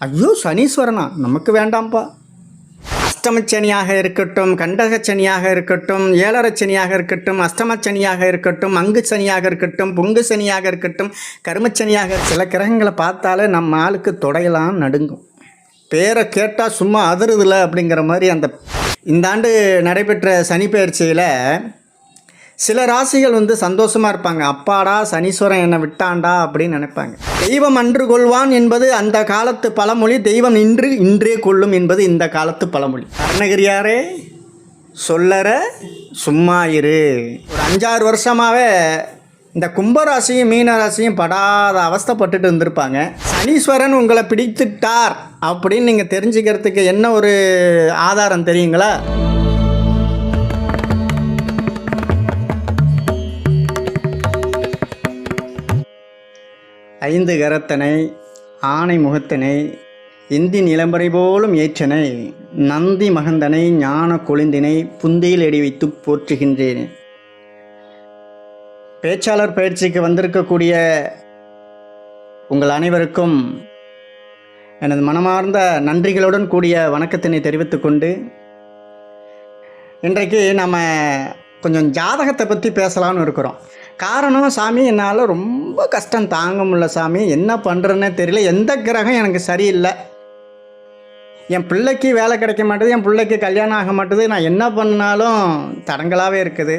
ஐயோ சனீஸ்வரனா? நமக்கு வேண்டாம்ப்பா அஷ்டமச்சனியாக இருக்கட்டும் கண்டகச்சனியாக இருக்கட்டும் ஏழரச்சனியாக இருக்கட்டும் அஷ்டமச்சனியாக இருக்கட்டும் அங்கு சனியாக இருக்கட்டும் பொங்கு சனியாக இருக்கட்டும் கருமச்சனியாக சில கிரகங்களை பார்த்தாலே நம்ம ஆளுக்கு தொடையெல்லாம் நடுங்கும். பேரை கேட்டால் சும்மா அதிருதுல அப்படிங்கிற மாதிரி அந்த இந்த ஆண்டு நடைபெற்ற சனி பயிற்சியில் சில ராசிகள் வந்து சந்தோஷமாக இருப்பாங்க. அப்பாடா சனீஸ்வரன் என்னை விட்டான்டா அப்படின்னு நினைப்பாங்க. தெய்வம் அன்று கொள்வான் என்பது அந்த காலத்து பழமொழி. தெய்வம் இன்று இன்றே கொள்ளும் என்பது இந்த காலத்து பழமொழி. அருணகிரியாரே சொல்லற சும்மா இரு. ஒரு அஞ்சாறு வருஷமாகவே இந்த கும்பராசியும் மீனராசியும் படாத அவஸ்தப்பட்டுட்டு இருந்திருப்பாங்க. சனீஸ்வரன் உங்களை பிடித்துட்டார் அப்படின்னு நீங்கள் தெரிஞ்சுக்கிறதுக்கு என்ன ஒரு ஆதாரம் தெரியுங்களா? ஐந்து கரத்தனை ஆனை முகத்தனை இந்தி நிலம்பரை போலும் ஏற்றனை நந்தி மகந்தனை ஞான கொழுந்தினை புந்தியில் எடி வைத்து போற்றுகின்றேன். பேச்சாளர் பயிற்சிக்கு வந்திருக்கக்கூடிய உங்கள் அனைவருக்கும் எனது மனமார்ந்த நன்றிகளுடன் கூடிய வணக்கத்தினை தெரிவித்துக்கொண்டு இன்றைக்கு நம்ம கொஞ்சம் ஜாதகத்தை பற்றி பேசலான்னு இருக்கிறோம். காரணம் சாமி என்னால் ரொம்ப கஷ்டம் தாங்க முடியல சாமி. என்ன பண்ணுறேன்னே தெரியல. எந்த கிரகம் எனக்கு சரியில்லை. என் பிள்ளைக்கு வேலை கிடைக்க மாட்டேது என் பிள்ளைக்கு கல்யாணம் ஆக மாட்டேது. நான் என்ன பண்ணாலும் தடங்களாகவே இருக்குது.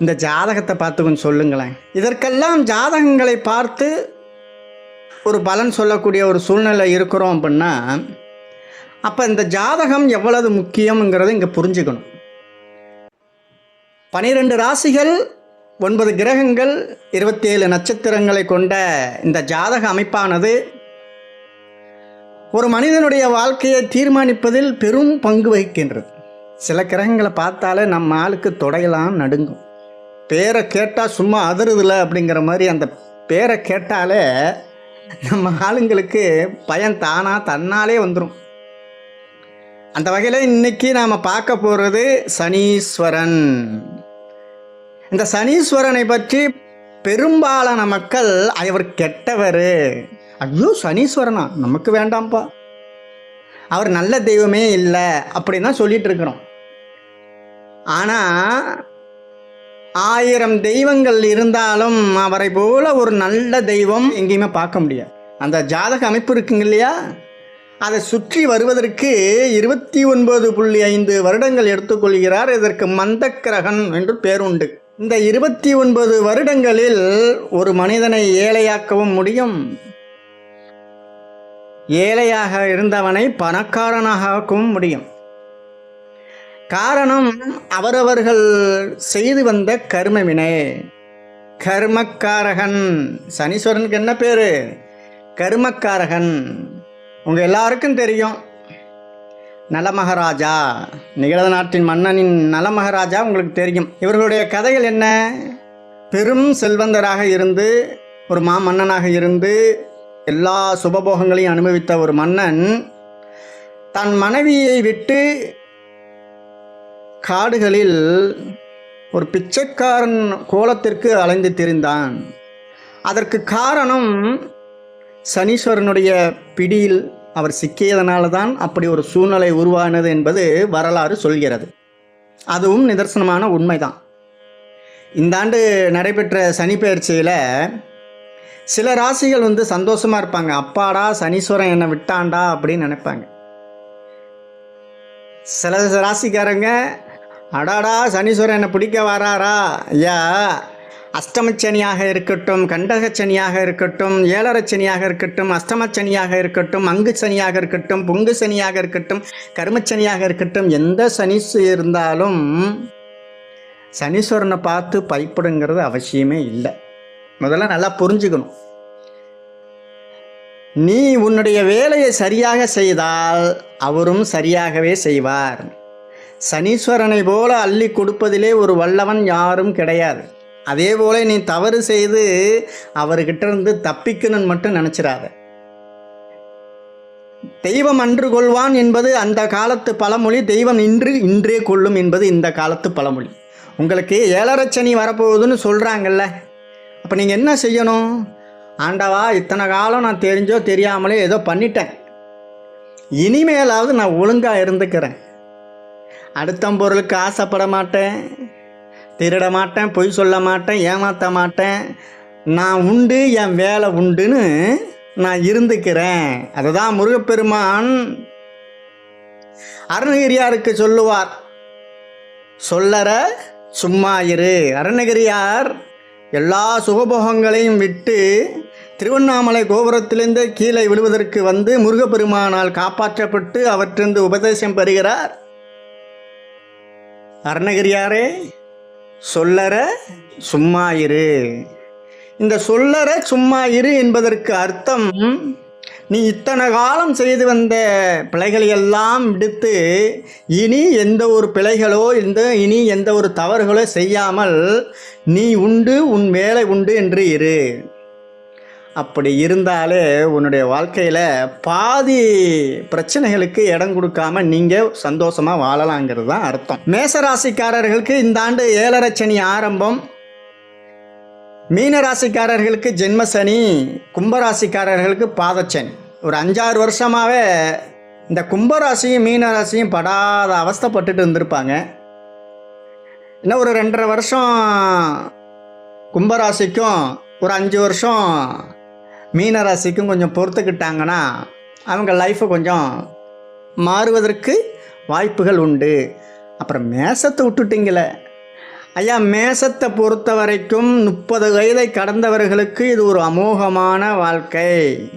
இந்த ஜாதகத்தை பார்த்து கொஞ்சம் சொல்லுங்களேன். இதற்கெல்லாம் ஜாதகங்களை பார்த்து ஒரு பலன் சொல்லக்கூடிய ஒரு சூழ்நிலை இருக்கிறோம் அப்படின்னா அப்போ இந்த ஜாதகம் எவ்வளவு முக்கியங்கிறத இங்கே புரிஞ்சுக்கணும். பனிரெண்டு ராசிகள் ஒன்பது கிரகங்கள் இருபத்தேழு நட்சத்திரங்களை கொண்ட இந்த ஜாதக அமைப்பானது ஒரு மனிதனுடைய வாழ்க்கையை தீர்மானிப்பதில் பெரும் பங்கு வகிக்கின்றது. சில கிரகங்களை பார்த்தாலே நம்ம ஆளுக்கு தொடையெல்லாம் நடுங்கும். பேரை கேட்டால் சும்மா அதிருதில்ல அப்படிங்கிற மாதிரி அந்த பேரை கேட்டாலே நம்ம ஆளுங்களுக்கு பயம் தானாக தன்னாலே வந்துடும் அந்த வகையில் இன்றைக்கி நாம் பார்க்க போகிறது சனீஸ்வரன். இந்த சனீஸ்வரனை பற்றி பெரும்பாலான மக்கள் அவர் கெட்டவர். ஐயோ சனீஸ்வரனா? நமக்கு வேண்டாம்ப்பா. அவர் நல்ல தெய்வமே இல்லை அப்படின்னு தான் சொல்லிட்டு இருக்கிறோம். ஆனால் ஆயிரம் தெய்வங்கள் இருந்தாலும் அவரை போல ஒரு நல்ல தெய்வம் எங்கேயுமே பார்க்க முடியாது. அந்த ஜாதக அமைப்பு இருக்குங்க இல்லையா? அதை சுற்றி வருவதற்கு இருபத்தி ஒன்பது புள்ளி ஐந்து வருடங்கள் எடுத்துக்கொள்கிறார். இதற்கு மந்தக்கிரகன் என்று பேருண்டு. இந்த இருபத்தி ஒன்பது வருடங்களில் ஒரு மனிதனை ஏழையாக்கவும் முடியும். ஏழையாக இருந்தவனை பணக்காரனாகவும் முடியும். காரணம் அவரவர்கள் செய்து வந்த கர்மவினை கர்மக்காரகன். சனீஸ்வரனுக்கு என்ன பேர்? கர்மக்காரகன். உங்கள் எல்லாருக்கும் தெரியும். நலமகாராஜா. நிகழ நாட்டின் மன்னனின் நலமகராஜா உங்களுக்கு தெரியும். இவர்களுடைய கதைகள் என்ன? பெரும் செல்வந்தராக இருந்து ஒரு மாமன்னனாக இருந்து எல்லா சுபபோகங்களையும் அனுபவித்த ஒரு மன்னன் தன் மனைவியை விட்டு காடுகளில் ஒரு பிச்சைக்காரன் கோலத்திற்கு அலைந்து திரிந்தான். அதற்கு காரணம் சனீஸ்வரனுடைய பிடியில் அவர் சிக்கியதனால தான் அப்படி ஒரு சூழ்நிலை உருவானது என்பது வரலாறு சொல்கிறது. அதுவும் நிதர்சனமான உண்மைதான். இந்த ஆண்டு நடைபெற்ற சனி பயிற்சியில் சில ராசிகள் வந்து சந்தோஷமாக இருப்பாங்க. அப்பாடா சனீஸ்வரன் என்னை விட்டாண்டா அப்படின்னு நினைப்பாங்க. சில ராசிக்காரங்க அடாடா சனீஸ்வரன் என்னை பிடிக்க வராரா? ஐயா அஷ்டமச்சனியாக இருக்கட்டும் கண்டகச்சனியாக இருக்கட்டும் ஏழரச்சனியாக இருக்கட்டும் அஷ்டமச்சனியாக இருக்கட்டும் அங்கு சனியாக இருக்கட்டும் பொங்கு சனியாக இருக்கட்டும் கருமச்சனியாக இருக்கட்டும் எந்த சனி இருந்தாலும் சனீஸ்வரனை பார்த்து பயப்படுங்கிறது அவசியமே இல்லை. முதல்ல நல்லா புரிஞ்சுக்கணும். நீ உன்னுடைய வேலையை சரியாக செய்தால் அவரும் சரியாகவே செய்வார். சனீஸ்வரனை போல அள்ளி கொடுப்பதிலே ஒரு வல்லவன் யாரும் கிடையாது. அதே போல் நீ தவறு செய்து அவர்கிட்ட இருந்து தப்பிக்கணும்னு மட்டும் நினச்சிடாத தெய்வம் அன்று கொள்வான் என்பது அந்த காலத்து பழமொழி தெய்வம் இன்று இன்றே கொள்ளும் என்பது இந்த காலத்து பழமொழி. உங்களுக்கு ஏழரச்சனி வரப்போகுதுன்னு சொல்கிறாங்கல்ல அப்போ நீங்கள் என்ன செய்யணும்? ஆண்டவா இத்தனை காலம் நான் தெரிஞ்சோ தெரியாமலே ஏதோ பண்ணிட்டேன். இனிமேலாவது நான் ஒழுங்காக இருந்துக்கிறேன். அடுத்த பொருளுக்கு ஆசைப்பட மாட்டேன். திருட மாட்டேன் பொய் சொல்ல மாட்டேன் ஏமாற்ற மாட்டேன் நான் உண்டு என் வேலை உண்டுன்னு நான் இருந்துக்கிறேன். அதுதான் முருகப்பெருமான் அருணகிரியாருக்கு சொல்லுவார். சொல்லற சும்மா இரு. அருணகிரியார் எல்லா சுகபோகங்களையும் விட்டு திருவண்ணாமலை கோபுரத்திலிருந்து கீழே விழுவதற்கு வந்து முருகப்பெருமானால் காப்பாற்றப்பட்டு அவற்றிருந்து உபதேசம் பெறுகிறார். அருணகிரியாரே சொல்லற சும்மா இரு. இந்த சொல்லற சும்மா இரு என்பதற்கு அர்த்தம் நீ இத்தனை காலம் செய்து வந்த பிழைகளை எல்லாம் விடுத்து இனி எந்த ஒரு பிழைகளோ இந்த இனி எந்த ஒரு தவறுகளோ செய்யாமல் நீ உண்டு உன் வேலை உண்டு என்று இரு. அப்படி இருந்தாலே உன்னுடைய வாழ்க்கையில் பாதி பிரச்சனைகளுக்கு இடம் கொடுக்காம நீங்கள் சந்தோஷமாக வாழலாங்கிறது தான் அர்த்தம். மேசராசிக்காரர்களுக்கு இந்த ஆண்டு ஏழரை சனி ஆரம்பம். மீனராசிக்காரர்களுக்கு ஜென்மசனி கும்பராசிக்காரர்களுக்கு பாதச்சனி. ஒரு அஞ்சாறு வருஷமாகவே இந்த கும்பராசியும் மீனராசியும் படாத அவஸ்தைப்பட்டுட்டு இருந்திருப்பாங்க. இன்னும் ஒரு ரெண்டரை வருஷம் கும்பராசிக்கும் ஒரு அஞ்சு வருஷம் மீனராசிக்கும் கொஞ்சம் பொறுத்துக்கிட்டாங்கன்னா அவங்க லைஃப்பை கொஞ்சம் மாறுவதற்கு வாய்ப்புகள் உண்டு. அப்புறம் மேசத்தை விட்டுட்டிங்களே. ஐயா மேசத்தை பொறுத்த வரைக்கும் முப்பது வயதை கடந்தவர்களுக்கு இது ஒரு அமோகமான வாழ்க்கை.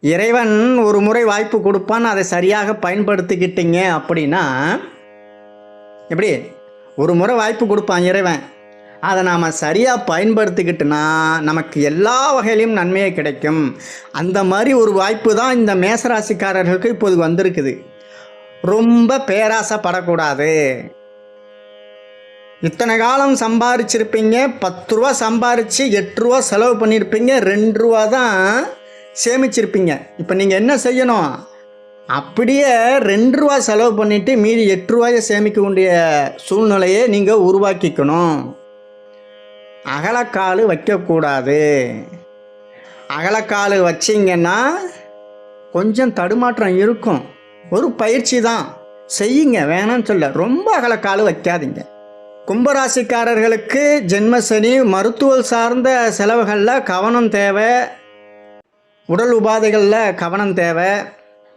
இறைவன் ஒரு முறை வாய்ப்பு கொடுப்பான் அதை சரியாக பயன்படுத்திக்கிட்டீங்க அப்படின்னா எப்படி? ஒரு முறை வாய்ப்பு கொடுப்பான் இறைவன். அதை நாம் சரியாக பயன்படுத்திக்கிட்டோன்னா நமக்கு எல்லா வகையிலையும் நன்மையே கிடைக்கும். அந்த மாதிரி ஒரு வாய்ப்பு தான் இந்த மேசராசிக்காரர்களுக்கு இப்போது வந்திருக்குது. ரொம்ப பேராசைப்படக்கூடாது. இத்தனை காலம் சம்பாரிச்சிருப்பீங்க பத்து ரூபா சம்பாரித்து எட்டு ரூபா செலவு பண்ணியிருப்பீங்க ரெண்டு ரூபா தான் சேமிச்சிருப்பீங்க. இப்போ நீங்கள் என்ன செய்யணும்? அப்படியே ரெண்டு ரூபா செலவு பண்ணிவிட்டு மீதி எட்டு ரூபாயை சேமிக்க வேண்டிய சூழ்நிலையை நீங்கள் உருவாக்கிக்கணும். அகலக்கால் வைக்கக்கூடாது. அகலக்கால் வச்சிங்கன்னா கொஞ்சம் தடுமாற்றம் இருக்கும். ஒரு பயிற்சி தான். செய்யுங்க. வேணாம்னு சொல்ல. ரொம்ப அகலக்கால் வைக்காதீங்க. கும்பராசிக்காரர்களுக்கு ஜென்மசனி மருத்துவ சார்ந்த செலவுகளில் கவனம் தேவை. உடல் உபாதைகளில் கவனம் தேவை.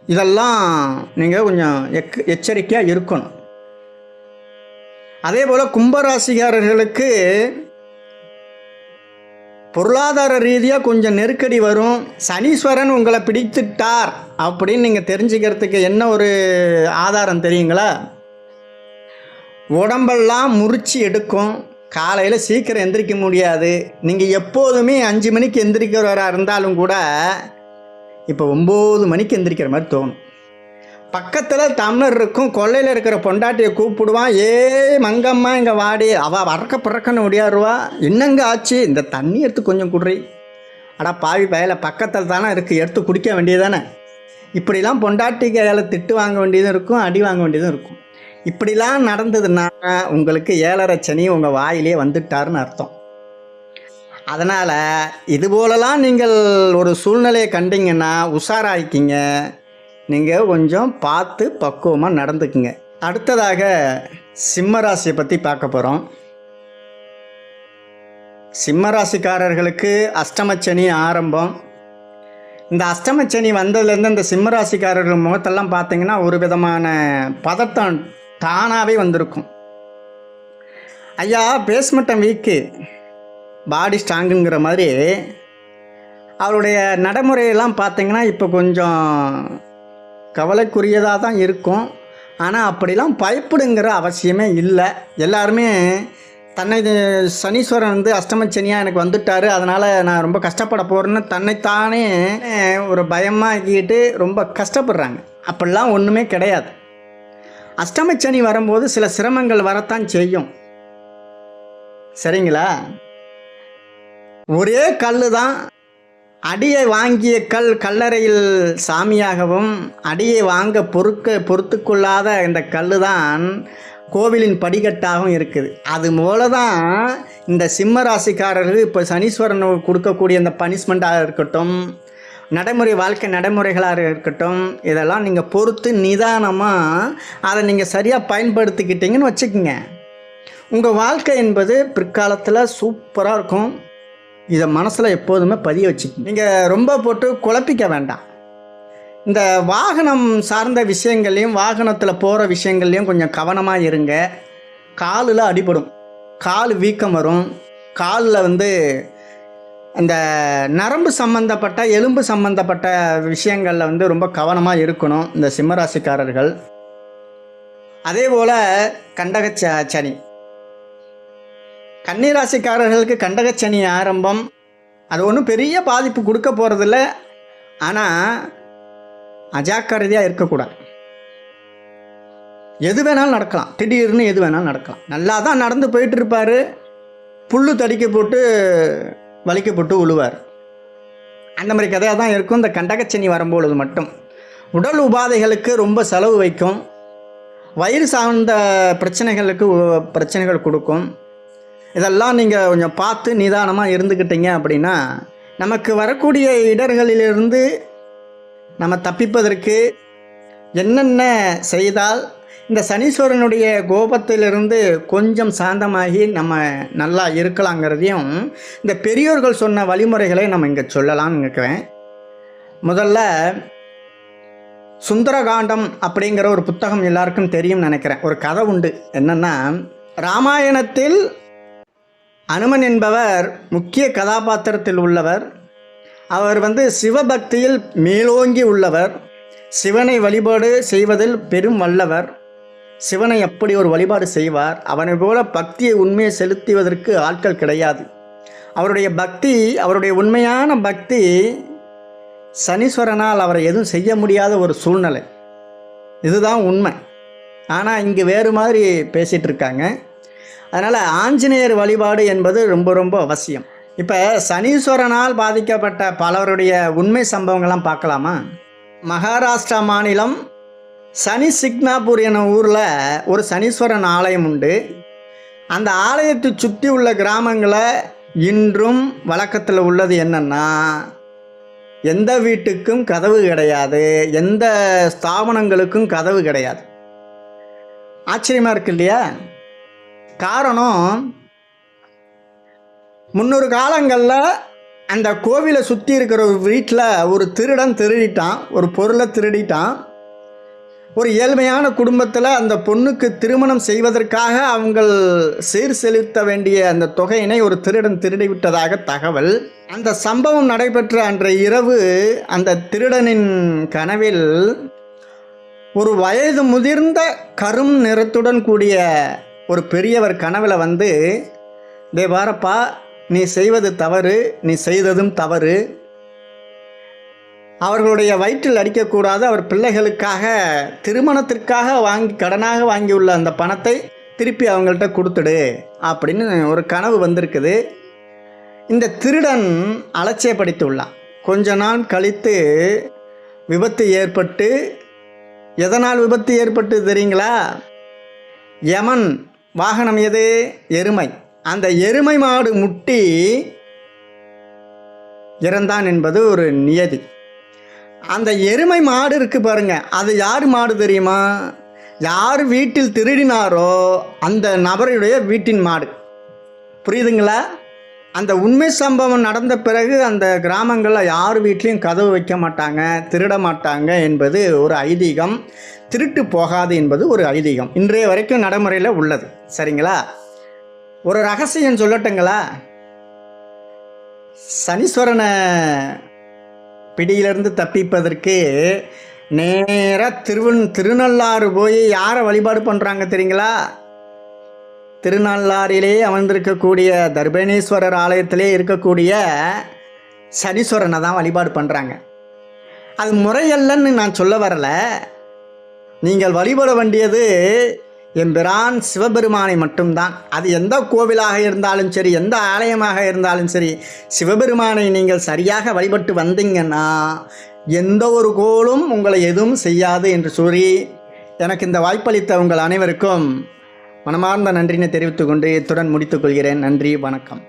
இதெல்லாம் நீங்கள் கொஞ்சம் எக் எச்சரிக்கையாக இருக்கணும். அதே போல் கும்பராசிக்காரர்களுக்கு பொருளாதார ரீதியாக கொஞ்சம் நெருக்கடி வரும். சனீஸ்வரன் உங்களை பிடித்துட்டார் அப்படின்னு நீங்கள் தெரிஞ்சுக்கிறதுக்கு என்ன ஒரு ஆதாரம் தெரியுங்களா? உடம்பெல்லாம் முறிச்சு எடுக்கும். காலையில் சீக்கிரம் எந்திரிக்க முடியாது. நீங்கள் எப்போதுமே அஞ்சு மணிக்கு எந்திரிக்கிறவராக இருந்தாலும் கூட இப்போ ஒம்பது மணிக்கு எந்திரிக்கிற மாதிரி தோணும். பக்கத்தில் தமிழர் இருக்கும் கொல்லையில் இருக்கிற பொண்டாட்டியை கூப்பிடுவான் ஏ மங்கம்மா இங்கே வாடி. அவள் வரக்க பிறக்கன்னு ஒடியாருவா என்னங்க ஆச்சு? இந்த தண்ணி எடுத்து கொஞ்சம் குடுறி. அடா பாவி பயல பக்கத்தில் தானே இருக்குது எடுத்து குடிக்க வேண்டியதானே இப்படிலாம் பொண்டாட்டி கையால் திட்டு வாங்க வேண்டியதும் இருக்கும் அடி வாங்க வேண்டியதும் இருக்கும். இப்படிலாம் நடந்ததுன்னா உங்களுக்கு ஏழரை சனி உங்கள் வாயிலே வந்துட்டாருன்னு அர்த்தம். அதனால் இது போலலாம் நீங்கள் ஒரு சூழ்நிலையை கண்டிங்கன்னா உஷாராயிக்கிங்க. நீங்கள் கொஞ்சம் பார்த்து பக்குவமாக நடந்துக்குங்க. அடுத்ததாக சிம்மராசியை பற்றி பார்க்க போகிறோம் சிம்மராசிக்காரர்களுக்கு அஷ்டமச்சனி ஆரம்பம். இந்த அஷ்டமச்சனி வந்ததுலேருந்து இந்த சிம்மராசிக்காரர்கள் முகத்தெல்லாம் பார்த்தீங்கன்னா ஒரு விதமான பதட்டம் தானாகவே வந்திருக்கும். ஐயா பேஸ்மட்டம் வீக்கு. பாடி ஸ்ட்ராங்குங்கிற மாதிரி. அவருடைய நடைமுறையெல்லாம் பார்த்தீங்கன்னா இப்போ கொஞ்சம் கவலைக்குரியதாக தான் இருக்கும். ஆனால் அப்படிலாம் பயப்படுங்கிற அவசியமே இல்லை. எல்லாருமே தன்னை சனீஸ்வரன் வந்து அஷ்டமச்சனியாக எனக்கு வந்துட்டார். அதனால் நான் ரொம்ப கஷ்டப்பட போகிறேன்னு தன்னைத்தானே ஒரு பயமாக்கிட்டு ரொம்ப கஷ்டப்படுறாங்க. அப்படிலாம் ஒன்றுமே கிடையாது. அஷ்டமச்சனி வரும்போது சில சிரமங்கள் வரத்தான் செய்யும். சரிங்களா? ஒரே கல் தான் அடியை வாங்கிய கல் கல்லறையில் சாமியாகவும் அடியை வாங்க பொறுக்க பொறுத்து கொள்ளாத இந்த கல் தான் கோவிலின் படிக்கட்டாகவும் இருக்குது. அது போல தான் இந்த சிம்ம ராசிக்காரர்கள் இப்போ சனீஸ்வரன் கொடுக்கக்கூடிய இந்த பனிஷ்மெண்ட்டாக இருக்கட்டும் நடைமுறை வாழ்க்கை நடைமுறைகளாக இருக்கட்டும் இதெல்லாம் நீங்கள் பொறுத்து நிதானமாக அதை நீங்கள் சரியாக பயன்படுத்திக்கிட்டீங்கன்னு வச்சுக்கோங்க. உங்கள் வாழ்க்கை என்பது பிற்காலத்தில் சூப்பராக இருக்கும். இதை மனசில் எப்போதுமே பதிய வச்சுக்கணும். நீங்கள் ரொம்ப போட்டு குழப்பிக்க வேண்டாம். இந்த வாகனம் சார்ந்த விஷயங்கள்லையும் வாகனத்தில் போகிற விஷயங்கள்லையும் கொஞ்சம் கவனமாக இருங்க. காலில் அடிபடும். கால் வீக்கம் வரும். காலில் வந்து இந்த நரம்பு சம்பந்தப்பட்ட எலும்பு சம்பந்தப்பட்ட விஷயங்களில் வந்து ரொம்ப கவனமாக இருக்கணும் இந்த சிம்மராசிக்காரர்கள். அதே போல் கண்டக ச- சனி. கன்னிராசிக்காரர்களுக்கு கண்டகச்சனி ஆரம்பம். அது ஒன்றும் பெரிய பாதிப்பு கொடுக்க போகிறதில்ல ஆனால் அஜாக்கிரதையாக இருக்கக்கூடாது. எது வேணாலும் நடக்கலாம். திடீர்னு எது வேணாலும் நடக்கலாம். நல்லா தான் நடந்து போயிட்டு இருப்பார் புல்லு தடிக்க போட்டு வலிக்கப்பட்டு உழுவார். அந்த மாதிரி கதையாக தான் இருக்கும். இந்த கண்டகச்சனி வரும்பொழுது மட்டும். உடல் உபாதைகளுக்கு ரொம்ப செலவு வைக்கும். வயிறு சார்ந்த பிரச்சனைகளுக்கு உ- பிரச்சனைகள் கொடுக்கும். இதெல்லாம் நீங்கள் கொஞ்சம் பார்த்து நிதானமாக இருந்துக்கிட்டீங்க அப்படின்னா நமக்கு வரக்கூடிய இடர்களிலிருந்து நம்ம தப்பிப்பதற்கு என்னென்ன செய்தால் இந்த சனீஸ்வரனுடைய கோபத்திலிருந்து கொஞ்சம் சாந்தமாகி நம்ம நல்லா இருக்கலாங்கிறதையும் இந்த பெரியோர்கள் சொன்ன வழிமுறைகளை நம்ம இங்கே சொல்லலாம்னு நினைக்கிறேன். முதல்ல சுந்தரகாண்டம் அப்படிங்கிற ஒரு புத்தகம் எல்லாருக்கும் தெரியும்னு நினைக்கிறேன். ஒரு கதை உண்டு. என்னென்னா ராமாயணத்தில் அனுமன் என்பவர் முக்கிய கதாபாத்திரத்தில் உள்ளவர். அவர் வந்து சிவபக்தியில் மேலோங்கி உள்ளவர். சிவனை வழிபாடு செய்வதில் பெரும் வல்லவர். சிவனை அப்படி ஒரு வழிபாடு செய்வார்? அவனை போல பக்தியை உண்மையை செலுத்துவதற்கு ஆட்கள் கிடையாது. அவருடைய பக்தி அவருடைய உண்மையான பக்தி சனீஸ்வரனால் அவரை எதுவும் செய்ய முடியாத ஒரு சூழ்நிலை. இதுதான் உண்மை. ஆனால் இங்கே வேறு மாதிரி பேசிகிட்டு இருக்காங்க. அதனால் ஆஞ்சநேயர் வழிபாடு என்பது ரொம்ப ரொம்ப அவசியம். இப்போ சனீஸ்வரனால் பாதிக்கப்பட்ட பலருடைய உண்மை சம்பவங்கள்லாம் பார்க்கலாமா? மகாராஷ்டிரா மாநிலம் சனி சிக்னாபூர் என ஊரில் ஒரு சனீஸ்வரன் ஆலயம் உண்டு. அந்த ஆலயத்தை சுற்றி உள்ள கிராமங்களை இன்றும் வழக்கத்தில் உள்ளது என்னன்னா எந்த வீட்டுக்கும் கதவு கிடையாது எந்த ஸ்தாபனங்களுக்கும் கதவு கிடையாது. ஆச்சரியமாக இருக்கு இல்லையா? காரணம் முன்னொரு காலங்களில் அந்த கோவிலை சுற்றி இருக்கிற ஒரு வீட்டில் ஒரு திருடன் திருடிட்டான் ஒரு பொருளை திருடிட்டான். ஒரு ஏழ்மையான குடும்பத்தில் அந்த பொண்ணுக்கு திருமணம் செய்வதற்காக அவங்கள் சீர் செலுத்த வேண்டிய அந்த தொகையினை ஒரு திருடன் திருடி விட்டதாக தகவல். அந்த சம்பவம் நடைபெற்ற அன்றைய இரவு அந்த திருடனின் கனவில் ஒரு வயது முதிர்ந்த கரும் நிறத்துடன் கூடிய ஒரு பெரியவர் கனவில் வந்து டே வாரப்பா நீ செய்வது தவறு நீ செய்ததும் தவறு. அவர்களுடைய வயிற்றில் அடிக்கக்கூடாது. அவர் பிள்ளைகளுக்காக திருமணத்திற்காக வாங்கி கடனாக வாங்கியுள்ள அந்த பணத்தை திருப்பி அவங்கள்ட்ட கொடுத்துடு அப்படின்னு ஒரு கனவு வந்திருக்குது. இந்த திருடன் அலட்சியப்படுத்தியுள்ளான் கொஞ்ச நாள் கழித்து விபத்து ஏற்பட்டு எதனால் விபத்து ஏற்பட்டு தெரியுங்களா? யமன் வாகனம் எது? எருமை. அந்த எருமை மாடு முட்டி இறந்தான் என்பது ஒரு நியதி. அந்த எருமை மாடு இருக்குது பாருங்க. அது யார் மாடு தெரியுமா? யார் வீட்டில் திருடினாரோ அந்த நபருடைய வீட்டின் மாடு. புரியுதுங்களா? அந்த உண்மை சம்பவம் நடந்த பிறகு அந்த கிராமங்களில் யார் வீட்லேயும் கதவு வைக்க மாட்டாங்க திருட மாட்டாங்க என்பது ஒரு ஐதீகம். திருட்டு போகாது என்பது ஒரு ஐதீகம். இன்றைய வரைக்கும் நடைமுறையில் உள்ளது. சரிங்களா? ஒரு ரகசியம் சொல்லட்டுங்களா? சனீஸ்வரனை பிடியிலிருந்து தப்பிப்பதற்கு நேராக திருவன் திருநள்ளாறு போய் யாரை வழிபாடு பண்ணுறாங்க தெரியுங்களா? திருநள்ளாரிலே அமர்ந்திருக்கக்கூடிய தர்பணேஸ்வரர் ஆலயத்திலே இருக்கக்கூடிய சனீஸ்வரனை தான் வழிபாடு பண்ணுறாங்க அது முறையல்லன்னு நான் சொல்ல வரலை. நீங்கள் வழிபட வேண்டியது எம்பிரான் சிவபெருமானை மட்டும்தான். அது எந்த கோவிலாக இருந்தாலும் சரி எந்த ஆலயமாக இருந்தாலும் சரி சிவபெருமானை நீங்கள் சரியாக வழிபட்டு வந்தீங்கன்னா எந்த ஒரு கோளும் உங்களை எதுவும் செய்யாது என்று சொல்லி எனக்கு இந்த வாய்ப்பளித்த உங்கள் அனைவருக்கும் மனமார்ந்த நன்றினை தெரிவித்துக்கொண்டு இத்துடன் முடித்துக்கொள்கிறேன். நன்றி வணக்கம்.